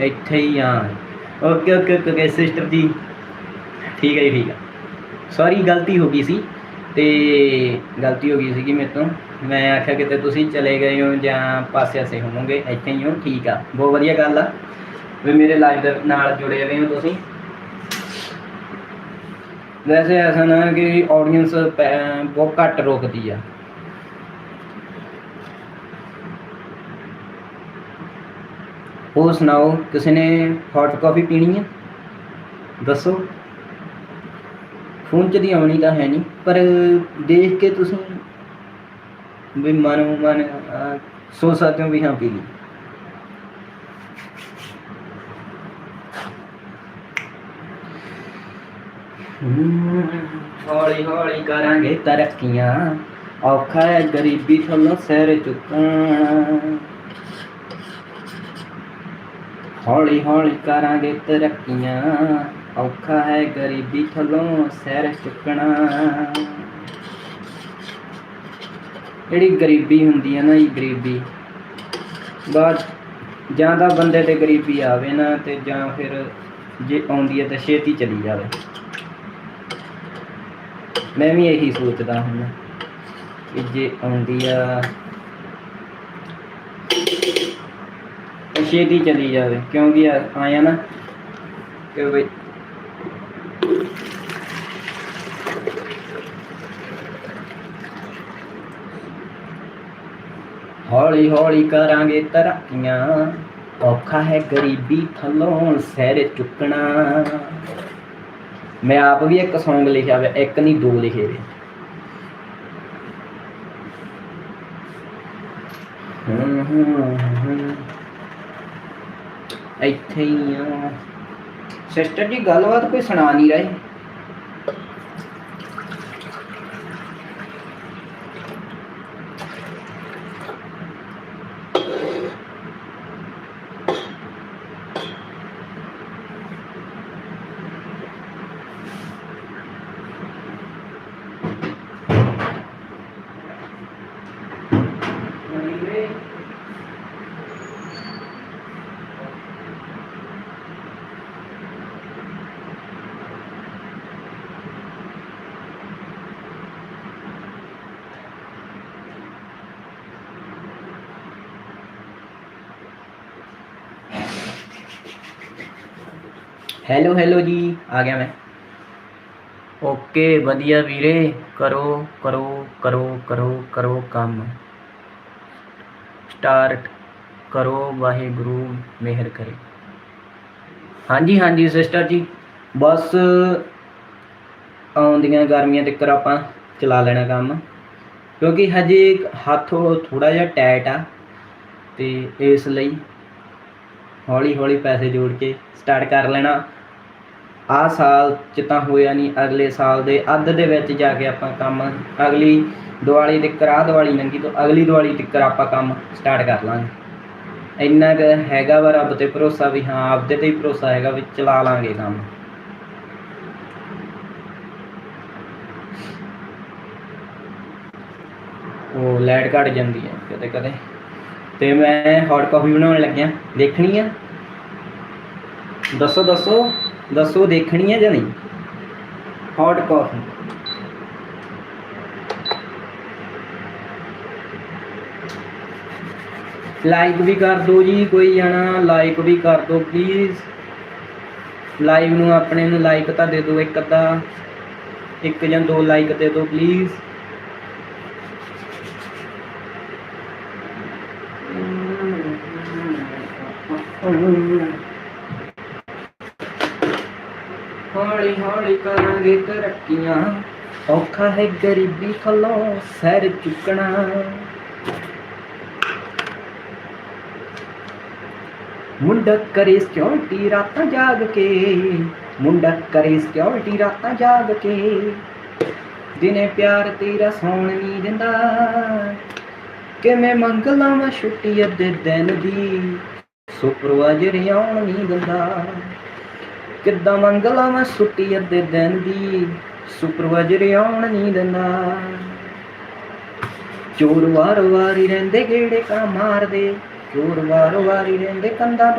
ਇੱਥੇ ਹੀ ਆ। Okay okay okay sister ਜੀ। ਠੀਕ ਹੈ ਜੀ, ਠੀਕ ਹੈ ਸੌਰੀ ਗਲਤੀ ਹੋ ਗਈ ਸੀ ਤੇ ਗਲਤੀ ਹੋ ਗਈ ਸੀ ਕਿ ਮੇਰੇ ਤੋਂ। ਮੈਂ ਆਖਿਆ ਕਿਤੇ ਤੁਸੀਂ ਚਲੇ ਗਏ ਹੋ ਜਾਂ ਪਾਸੇ ਆਸੇ ਹੋਵੋਗੇ, ਇੱਥੇ ਹੀ ਹੋ, ਠੀਕ ਆ। ਬਹੁਤ ਵਧੀਆ ਗੱਲ ਆ। ਵੀ ਮੇਰੇ ਲਾਈਵ ਦੇ ਨਾਲ ਜੁੜੇ ਹੋਏ ਹੋ ਤੁਸੀਂ। ਵੈਸੇ ਐਸਾ ਨਾ ਕਿ ਆਡੀਅנס ਬਹੁਤ ਘੱਟ ਰੋਕਦੀ ਆ। ਹੋਰ ਸੁਣਾਓ, ਕਿਸੇ ਨੇ ਹੌਟ ਕਾਫੀ ਪੀਣੀ ਹੈ ਦੱਸੋ। ਫੋਨ 'ਚ ਦੀ ਆਉਣੀ ਤਾਂ ਹੈ ਨਹੀਂ ਪਰ ਦੇਖ ਕੇ ਤੁਸੀਂ ਵੀ ਮਨ ਮਨ ਸੋਚ ਸਕਦੇ ਹੋ ਵੀ ਹਾਂ ਪੀ ਲਈ ਹੌਲੀ ਹੌਲੀ ਕਰਾਂਗੇ ਤਰੱਕੀਆਂ, ਔਖਾ ਹੈ ਗਰੀਬੀ ਥੱਲੋਂ ਸਿਰ ਚੁੱਕਣਾ। ਹੌਲੀ ਹੌਲੀ ਕਰਾਂਗੇ ਤਰੱਕੀਆਂ ਔਖਾ ਹੈ ਗਰੀਬੀ ਥੱਲੋਂ ਸਿਰ ਚੁੱਕਣਾ। ਜਿਹੜੀ ਗਰੀਬੀ ਹੁੰਦੀ ਹੈ ਨਾ ਇਹ ਗਰੀਬੀ, ਬਾਅਦ ਜਾਂ ਤਾਂ ਬੰਦੇ ਤੇ ਗਰੀਬੀ ਆਵੇ ਨਾ ਤੇ ਜਾਂ ਫਿਰ ਜੇ ਆਉਂਦੀ ਹੈ ਤਾਂ ਛੇਤੀ ਚਲੀ ਜਾਵੇ। ਮੈਂ ਵੀ ਇਹੀ ਸੋਚਦਾ ਹੁੰਦਾ ਕਿ ਜੇ ਆਉਂਦੀ ਆ ਤਾਂ ਛੇਤੀ ਚਲੀ ਜਾਵੇ, ਕਿਉਂਕਿ ਆ- ਆਇਆ ਨਾ ਕਿ ਬਈ ਹੌਲੀ ਹੌਲੀ ਕਰਾਂਗੇ ਤਰੱਕੀਆਂ, ਔਖਾ ਹੈ ਗਰੀਬੀ ਥੱਲੋਂ ਸਿਰ ਚੁੱਕਣਾ। ਮੈਂ ਆਪ ਵੀ ਇੱਕ Song ਲਿਖਿਆ ਹੋਇਆ, ਇੱਕ ਨਹੀਂ, ਦੋ ਲਿਖੇ ਵੇ ਇੱਥੇ ਹੀ ਆ। ਸਿਸਟਰ ਜੀ ਗੱਲਬਾਤ ਕੋਈ ਸੁਣਾ ਨਹੀਂ ਰਹੇ? ਹੈਲੋ ਹੈਲੋ ਜੀ, ਆ ਗਿਆ ਮੈਂ। ਓਕੇ ਵਧੀਆ ਵੀਰੇ, ਕਰੋ ਕਰੋ ਕਰੋ ਕਰੋ ਕਰੋ ਕੰਮ। ਸਟਾਰਟ ਕਰੋ, ਵਾਹਿਗੁਰੂ, ਮਿਹਰ ਕਰੇ। ਹਾਂਜੀ ਹਾਂਜੀ ਸਿਸਟਰ ਜੀ, ਬਸ ਆਉਂਦੀਆਂ ਗਰਮੀਆਂ ਤੱਕ ਆਪਾਂ ਚਲਾ ਲੈਣਾ ਕੰਮ। ਕਿਉਂਕਿ ਹਜੇ ਹੱਥ ਥੋੜਾ ਜਿਹਾ ਟਾਈਟ ਆ, ਤੇ ਇਸ ਲਈ ਹੌਲੀ ਹੌਲੀ ਪੈਸੇ ਜੋੜ ਕੇ ਸਟਾਰਟ ਕਰ ਲੈਣਾ। ਆਹ ਸਾਲ ਚ ਤਾਂ ਹੋਇਆ ਨਹੀਂ ਅਗਲੇ ਸਾਲ ਦੇ ਅੱਧ ਦੇ ਵਿੱਚ ਜਾ ਕੇ ਆਪਾਂ ਕੰਮ ਅਗਲੀ ਦੀਵਾਲੀ ਤੱਕ ਆਹ ਦੀਵਾਲੀ ਲੰਗੀ ਤੋਂ ਅਗਲੀ ਦੀਵਾਲੀ ਤੱਕ ਆਪਾਂ ਕੰਮ ਸਟਾਰਟ ਕਰ ਲਾਂਗੇ। ਇੰਨਾ ਕੁ ਹੈਗਾ ਵਾ ਰੱਬ ਤੇ ਭਰੋਸਾ ਵੀ ਹਾਂ, ਆਪਦੇ ਤੇ ਹੀ ਭਰੋਸਾ ਹੈਗਾ ਵੀ ਚਲਾ ਲਾਂਗੇ ਕੰਮ। ਉਹ ਲਾਈਟ ਘਟ ਜਾਂਦੀ ਹੈ ਕਦੇ ਕਦੇ ਤੇ ਮੈਂ ਹੌਟ ਕਾਫੀ ਬਣਾਉਣ ਲੱਗਿਆ। ਦੇਖਣੀ ਆ? ਦੱਸੋ ਦੱਸੋ ਦੱਸੋ ਦੇਖਣੀ ਹੈ ਜਾਂ ਨਹੀਂ? ਹੌਟ ਕਾਫੀ ਲਾਈਕ ਵੀ ਕਰ ਦਿਓ ਜੀ, ਕੋਈ ਜਾਣਾ ਲਾਈਕ ਵੀ ਕਰ ਦਿਓ ਪਲੀਜ਼ ਲਾਈਵ ਨੂੰ ਆਪਣੇ ਨੂੰ ਲਾਈਕ ਤਾਂ ਦੇ ਦਿਓ ਇੱਕ ਅੱਧਾ। ਇੱਕ ਜਾਂ ਦੋ ਲਾਈਕ ਦੇ ਦਿਓ ਪਲੀਜ਼ ਹੌਲੀ ਹੌਲੀ ਕਰਾਂਗੇ ਤਰੱਕੀਆਂ। ਔਖਾ ਹੈ ਗਰੀਬੀ ਥੱਲੋਂ ਸਿਰ ਚੁੱਕਣਾ। ਮੁੰਡਾ ਕਰੇ ਸਿਕਿਉਰਿਟੀ ਰਾਤਾਂ ਜਾਗ ਕੇ, ਮੁੰਡਾ ਕਰੇ ਸਿਕਿਉਰਿਟੀ ਰਾਤਾਂ ਜਾਗ ਕੇ। ਦਿਨੇ ਪਿਆਰ ਤੇਰਾ ਸੌਣ ਨਹੀਂ ਦਿੰਦਾ। ਕਿਵੇਂ ਮੰਗ ਲਾਵਾਂ ਛੁੱਟੀ ਅੱਧੇ ਦਿਨ ਦੀ? ਸੁਪਰਵਾਈਜ਼ਰ ਆਉਣ ਨਹੀਂ ਦਿੰਦਾ। ਕਿੱਦਾਂ ਮੰਗਲਾ ਮੈਂ ਸੁੱਟੀ ਅੱਧੇ ਦਿਨ ਦੀ, ਸੁਪਰਵਾਈਜ਼ਰ ਆਉਣ ਨਹੀਂ ਦਿੰਦਾ। ਚੋਰ ਵਾਰ ਵਾਰੀ ਰਹਿੰਦੇ, ਗੇੜੇ ਕਾ ਮਾਰਦੇ। ਚੋਰ ਵਾਰ ਵਾਰੀ ਰਹਿੰਦੇ, ਕੰਧਾਂ